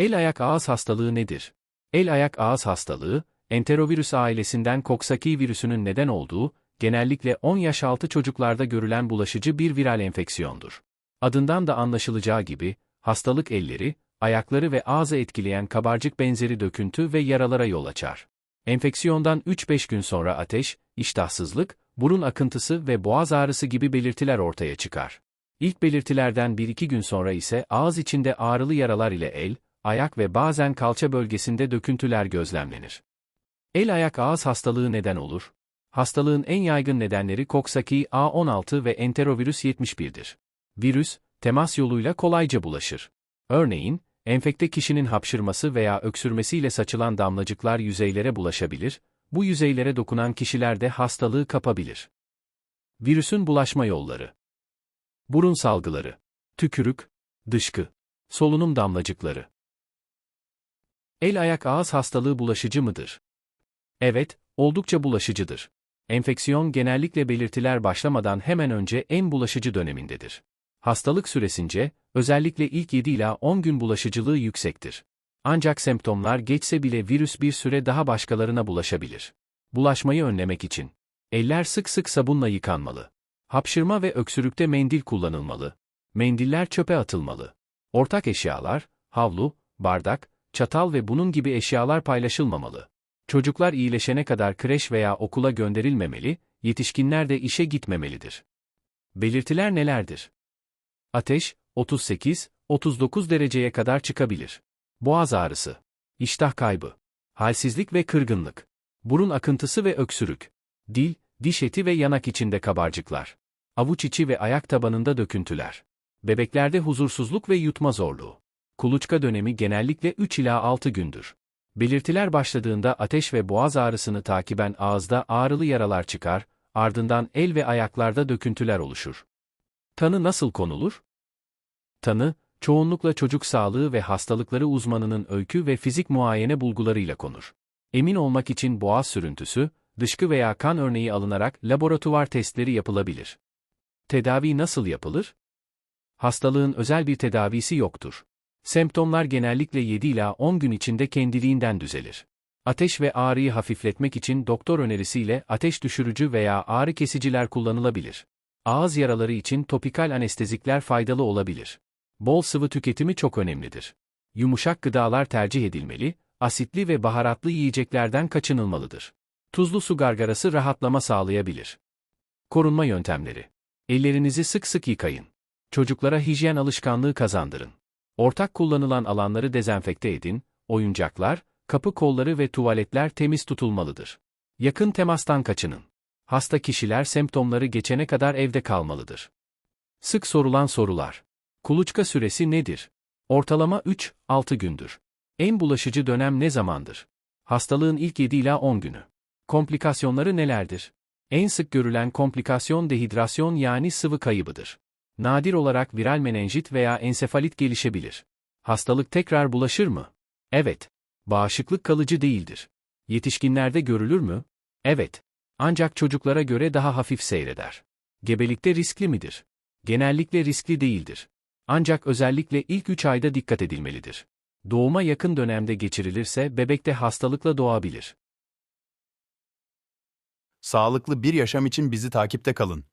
El-ayak ağız hastalığı nedir? El-ayak ağız hastalığı, enterovirüs ailesinden Coxsackie virüsünün neden olduğu, genellikle 10 yaş altı çocuklarda görülen bulaşıcı bir viral enfeksiyondur. Adından da anlaşılacağı gibi, hastalık elleri, ayakları ve ağzı etkileyen kabarcık benzeri döküntü ve yaralara yol açar. Enfeksiyondan 3-5 gün sonra ateş, iştahsızlık, burun akıntısı ve boğaz ağrısı gibi belirtiler ortaya çıkar. İlk belirtilerden 1-2 gün sonra ise ağız içinde ağrılı yaralar ile el, ayak ve bazen kalça bölgesinde döküntüler gözlemlenir. El-ayak ağız hastalığı neden olur? Hastalığın en yaygın nedenleri Coxsackie A16 ve enterovirüs 71'dir. Virüs, temas yoluyla kolayca bulaşır. Örneğin, enfekte kişinin hapşırması veya öksürmesiyle saçılan damlacıklar yüzeylere bulaşabilir, bu yüzeylere dokunan kişiler de hastalığı kapabilir. Virüsün bulaşma yolları Burun salgıları, tükürük, dışkı, solunum damlacıkları. El-ayak ağız hastalığı bulaşıcı mıdır? Evet, oldukça bulaşıcıdır. Enfeksiyon genellikle belirtiler başlamadan hemen önce en bulaşıcı dönemindedir. Hastalık süresince, özellikle ilk 7 ila 10 gün bulaşıcılığı yüksektir. Ancak semptomlar geçse bile virüs bir süre daha başkalarına bulaşabilir. Bulaşmayı önlemek için eller sık sık sabunla yıkanmalı. Hapşırma ve öksürükte mendil kullanılmalı. Mendiller çöpe atılmalı. Ortak eşyalar, havlu, bardak, çatal ve bunun gibi eşyalar paylaşılmamalı. Çocuklar iyileşene kadar kreş veya okula gönderilmemeli, yetişkinler de işe gitmemelidir. Belirtiler nelerdir? Ateş, 38-39 dereceye kadar çıkabilir. Boğaz ağrısı, iştah kaybı, halsizlik ve kırgınlık, burun akıntısı ve öksürük, dil, diş eti ve yanak içinde kabarcıklar, avuç içi ve ayak tabanında döküntüler, bebeklerde huzursuzluk ve yutma zorluğu. Kuluçka dönemi genellikle 3 ila 6 gündür. Belirtiler başladığında ateş ve boğaz ağrısını takiben ağızda ağrılı yaralar çıkar, ardından el ve ayaklarda döküntüler oluşur. Tanı nasıl konulur? Tanı, çoğunlukla çocuk sağlığı ve hastalıkları uzmanının öykü ve fizik muayene bulgularıyla konur. Emin olmak için boğaz sürüntüsü, dışkı veya kan örneği alınarak laboratuvar testleri yapılabilir. Tedavi nasıl yapılır? Hastalığın özel bir tedavisi yoktur. Semptomlar genellikle 7 ila 10 gün içinde kendiliğinden düzelir. Ateş ve ağrıyı hafifletmek için doktor önerisiyle ateş düşürücü veya ağrı kesiciler kullanılabilir. Ağız yaraları için topikal anestezikler faydalı olabilir. Bol sıvı tüketimi çok önemlidir. Yumuşak gıdalar tercih edilmeli, asitli ve baharatlı yiyeceklerden kaçınılmalıdır. Tuzlu su gargarası rahatlama sağlayabilir. Korunma yöntemleri. Ellerinizi sık sık yıkayın. Çocuklara hijyen alışkanlığı kazandırın. Ortak kullanılan alanları dezenfekte edin, oyuncaklar, kapı kolları ve tuvaletler temiz tutulmalıdır. Yakın temastan kaçının. Hasta kişiler semptomları geçene kadar evde kalmalıdır. Sık sorulan sorular. Kuluçka süresi nedir? Ortalama 3-6 gündür. En bulaşıcı dönem ne zamandır? Hastalığın ilk 7 ila 10 günü. Komplikasyonları nelerdir? En sık görülen komplikasyon dehidrasyon yani sıvı kaybıdır. Nadir olarak viral menenjit veya ensefalit gelişebilir. Hastalık tekrar bulaşır mı? Evet. Bağışıklık kalıcı değildir. Yetişkinlerde görülür mü? Evet. Ancak çocuklara göre daha hafif seyreder. Gebelikte riskli midir? Genellikle riskli değildir. Ancak özellikle ilk 3 ayda dikkat edilmelidir. Doğuma yakın dönemde geçirilirse bebekte hastalıkla doğabilir. Sağlıklı bir yaşam için bizi takipte kalın.